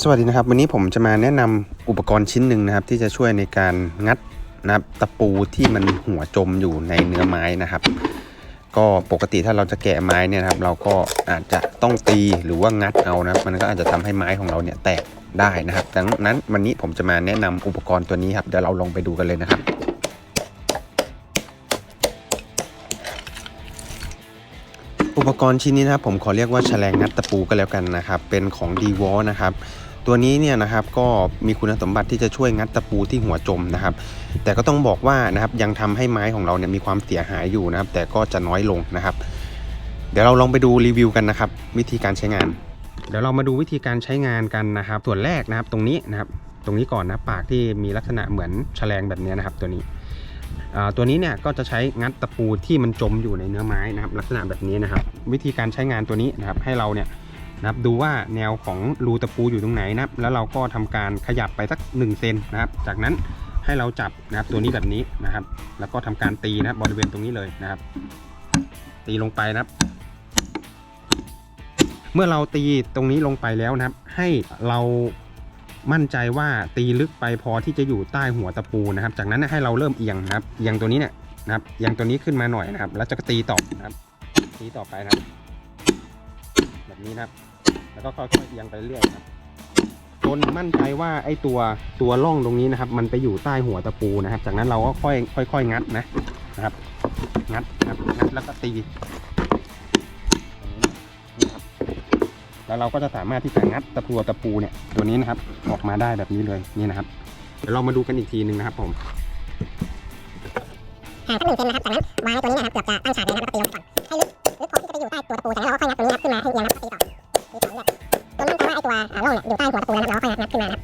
สวัสดีนะครับ วันนี้ผมจะมาแนะนำอุปกรณ์ชิ้นหนึ่งนะครับ ที่จะช่วยในการงัดนะครับตะปูที่มันหัวจมอยู่ในเนื้อไม้นะครับ ก็ปกติถ้าเราจะแกะไม้เนี่ยนะครับ เราก็อาจจะต้องตีหรือว่างัดเอานะมันก็อาจจะทำให้ไม้ของเราเนี่ยแตกได้นะครับดังนั้นวันนี้ผมจะมาแนะนำอุปกรณ์ตัวนี้ครับเดี๋ยวเราลองไปดูกันเลยนะครับ อุปกรณ์ชิ้นนี้นะครับผมขอเรียกว่าแฉลงงัดตะปูก็แล้วกันนะครับ เป็นของ d w a l นะครับตัวนี้เนี่ยนะครับก็มีคุณสมบัติที่จะช่วยงัดตะปูที่หัวจมนะครับ แต่ก็ต้องบอกว่านะครับยังทำให้ไม้ของเราเนี่ยมีความเสียหายอยู่นะครับ แต่ก็จะน้อยลงนะครับ เดี๋ยวเราลองไปดูรีวิวกันนะครับ วิธีการใช้งาน เดี๋ยวเรามาดูวิธีการใช้งานกันนะครับ ส่วนแรกนะครับตรงนี้นะครับ ตรงนี้ก่อนนะปากที่มีลักษณะเหมือนแฉลงแบบนี้นะครับ ตัวนี้ ตัวนี้เนี่ยก็จะใช้งัดตะปูที่มันจมอยู่ในเนื้อไม้นะครับ ลักษณะแบบนี้นะครับ วิธีการใช้งานตัวนี้นะครับ ให้เราเนี่ยนะครับดูว่าแนวของรูตะปูอยู่ตรงไหนนะครับ แล้วเราก็ทำการขยับไปสัก1เซนนะครับ จากนั้นให้เราจับนะครับตัวนี้แบบนี้นะครับ แล้วก็ทำการตีนะครับบริเวณตรงนี้เลยนะครับ ตีลงไปนะครับ เมื่อเราตีตรงนี้ลงไปแล้วนะครับ ให้เรา มั่นใจว่าตีลึกไปพอที่จะอยู่ใต้หัวตะปูนะครับ จากนั้นให้เราเริ่มเอียงนะครับเอียงตัวนี้เนี่ยนะครับเอียงตัวนี้ขึ้นมาหน่อยนะครับ แล้วจะตีต่อนะครับตีต่อไปนะครับ แบบนี้นะครับ แล้วก็ค่อยๆเอียงไปเรื่อยครับจนมั่นใจว่าไอ้ตัวตัวร่องตรงนี้นะครับ มันไปอยู่ใต้หัวตะปูนะครับ จากนั้นเราก็ค่อยค่อยๆงัดนะนะครับ งัดนะครับงัดแล้วก็ตี แล้วเราก็จะสามารถที่จะงัดตะปูตะปูเนี่ยตัวนี้นะครับออกมาได้แบบนี้เลยนี่นะครับเดี๋ยวเรามาดูกันอีกทีหนึ่งนะครับผมห่างสักหนึ่งเซนนะครับจากนั้นวางไว้ตัวนี้นะครับเกือบจะตั้งฉากเลยนะครับแล้วก็ตีลงไปก่อนให้ลึกลึกพอที่จะไปอยู่ใต้ตัวตะปูจากนั้นเราก็ค่อยงัดตัวนี้นะครับขึ้นมาให้เอียงนะครับตีต่อตีต่อเรื่อยจนมั่นใจว่าไอ้ตัวอ่าร่องเนี่ยอยู่ใต้หัวตะปูนะครับเราก็ค่อยงัดขึ้นมานะครับ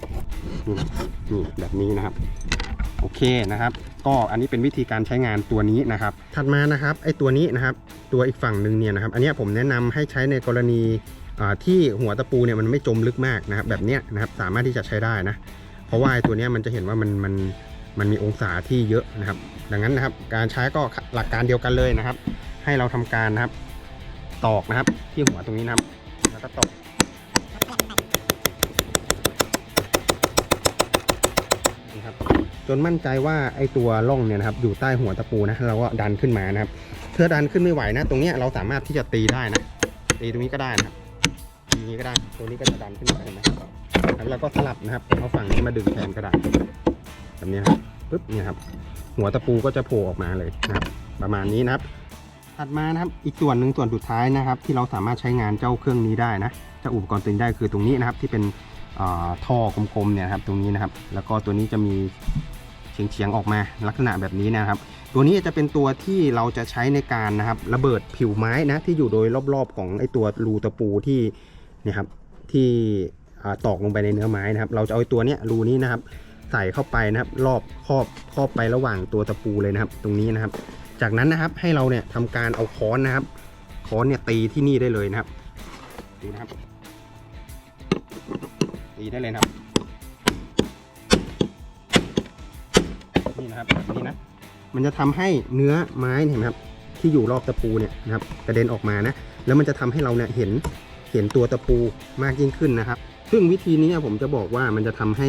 นี่แบบนี้นะครับ โอเคนะครับ ก็อันนี้เป็นวิธีการใช้งานตัวนี้นะครับ ถัดมานะครับไอ้ตัวนี้นะครับ ตัวอีกฝั่งหนึ่งเนี่ยนะครับ อันนี้ผมแนะนำให้ใช้ในกรณี ที่หัวตะปูเนี่ยมันไม่จมลึกมากนะครับแบบเนี้ยนะครับสามารถที่จะใช้ได้นะ เพราะว่าไอ้ตัวเนี้ยมันจะเห็นว่ามันมันมันมีองศาที่เยอะนะครับ ดังนั้นนะครับการใช้ก็หลักการเดียวกันเลยนะครับ ให้เราทำการนะครับ ตอกนะครับ ที่หัวตรงนี้นะครับ แล้วก็ตอกนี่ครับจนมั่นใจว่าไอ้ตัวร่องเนี่ยนะครับอยู่ใต้หัวตะปูนะเราก็ดันขึ้นมานะครับเพื่อดันขึ้นไม่ไหวนะ ตรงเนี้ยเราสามารถที่จะตีได้นะตีตรงนี้ก็ได้นะครับ ตีนี้ก็ได้ ตัวนี้ก็จะดันขึ้นมาเห็นไหมแล้วเราก็สลับนะครับ เอาฝั่งนี้มาดึงแทนก็ได้แบบนี้ครับปึ๊บเนี่ยครับ หัวตะปูก็จะโผล่ออกมาเลยนะครับ ประมาณนี้นะครับ ถัดมานะครับ อีกส่วนหนึ่งส่วนสุดท้ายนะครับ ที่เราสามารถใช้งานเจ้าเครื่องนี้ได้นะเจ้าอุปกรณ์ตัวนี้ได้คือตรงนี้นะครับ ที่เป็นท่อกลมๆเนี่ยครับ ตรงนี้นะครับ แล้วก็ตัวนี้จะมีเฉียงๆออกมาลักษณะแบบนี้นะครับ ตัวนี้จะเป็นตัวที่เราจะใช้ในการนะครับ ระเบิดผิวไม้นะที่อยู่โดยรอบๆของไอตัวรูตะปูที่ นี่ยครับที่ตอกลงไปในเนื้อไม้นะครับ เราจะเอาตัวเนี้ยรูนี้นะครับ ใส่เข้าไปนะครับ รอบครอบครอบไประหว่างตัวตะปูเลยนะครับ ตรงนี้นะครับ จากนั้นนะครับให้เราเนี่ยทำการเอาค้อนนะครับค้อนเนี่ยตีที่นี่ได้เลยนะครับดูนะครับ ตีได้เลยนะครับนี่นะครับแบบนี้นะมันจะทำให้เนื้อไม้เนี่ยเห็นไหมครับที่อยู่รอบตะปูเนี่ยนะครับกระเด็นออกมานะ แล้วมันจะทำให้เราเนี่ยเห็น เห็นตัวตะปูมากยิ่งขึ้นนะครับ ซึ่งวิธีนี้ผมจะบอกว่ามันจะทำให้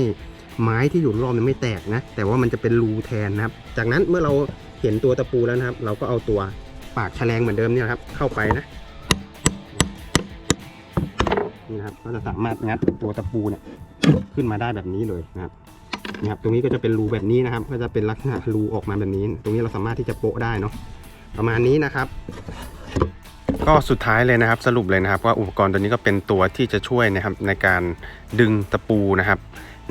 ไม้ที่อยู่รอบนี่ยไม่แตกนะ แต่ว่ามันจะเป็นรูแทนนะครับ จากนั้นเมื่อเราเห็นตัวตะปูแล้วนะครับ เราก็เอาตัวปากแฉลงเหมือนเดิมเนี่ยครับ เข้าไปนะนี่นะครับก็จะสามารถงัดตัวตะปูเนี่ยขึ้นมาได้แบบนี้เลยนะครับนี่ครับ ตรงนี้ก็จะเป็นรูแบบนี้นะครับ ก็จะเป็นลักษณะรูออกมาแบบนี้ ตรงนี้เราสามารถที่จะโปะได้เนาะประมาณนี้นะครับ ก็สุดท้ายเลยนะครับสรุปเลยนะครับว่าอุปกรณ์ตัวนี้ก็เป็นตัวที่จะช่วยนะครับในการดึงตะปูนะครับ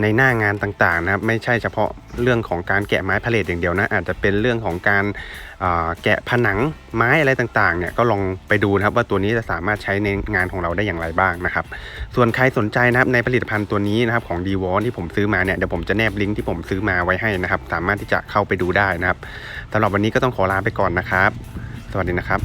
ในหน้างานต่างๆนะครับ ไม่ใช่เฉพาะเรื่องของการแกะไม้พาเลทอย่างเดียวนะ อาจจะเป็นเรื่องของการแกะผนังไม้อะไรต่างๆเนี่ยก็ลองไปดูนะครับว่าตัวนี้จะสามารถใช้ในงานของเราได้อย่างไรบ้างนะครับ ส่วนใครสนใจนะครับในผลิตภัณฑ์ตัวนี้นะครับของ d w a l ที่ผมซื้อมาเนี่ยเดี๋ยวผมจะแนบลิงก์ที่ผมซื้อมาไว้ให้นะครับ สามารถที่จะเข้าไปดูได้นะครับสำหรับวันนี้ก็ต้องขอลาไปก่อนนะครับ สวัสดีนะครับ